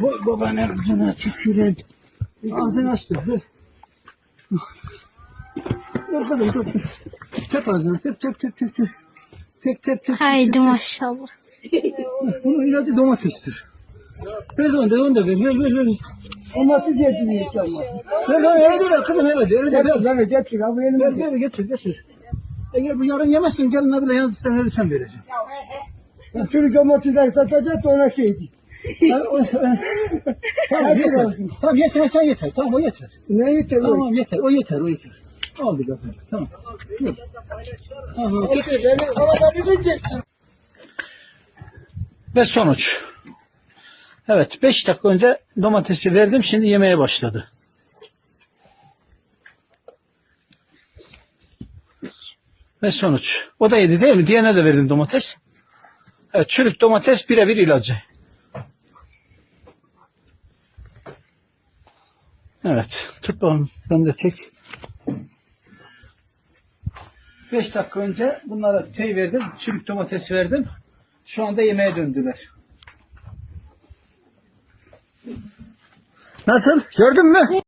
Bu babanın kızına tüküreyim. Ağzını açtı. Ver. Dur kızım dur. Tep ağzını tep tep tep tep tep. Tep tep tep. Haydi maşallah. Bunun ilacı domatestir. Ver onu da onu da ver ver ver. ver. Domates yediriyor inşallah. Ver lan eve de ver kızım eve de eve de ver. Getir lan getir abi benim. Ver ver getir getir. Eğer bu yarın yemezsin gelin abla yalnız sen hadi sen vereceksin. Çürük domatesler satacak da ona o- e, tamam yeter. Tamam yeter yeter yeter. Tamam o yeter. Ne yeter o? Tamam yeter o yeter o yeter. Oldu gazı. Tamam. Dur. Tamam. Ve sonuç. Evet 5 dakika önce domatesi verdim şimdi yemeye başladı. Ve sonuç. O da yedi değil mi? Diğerine de verdim domates. Evet çürük domates birebir ilacı. Evet. Tut bakalım. Ben de çek. 5 dakika önce bunlara tey verdim. Çürük domates verdim. Şu anda yemeğe döndüler. Nasıl? Gördün mü?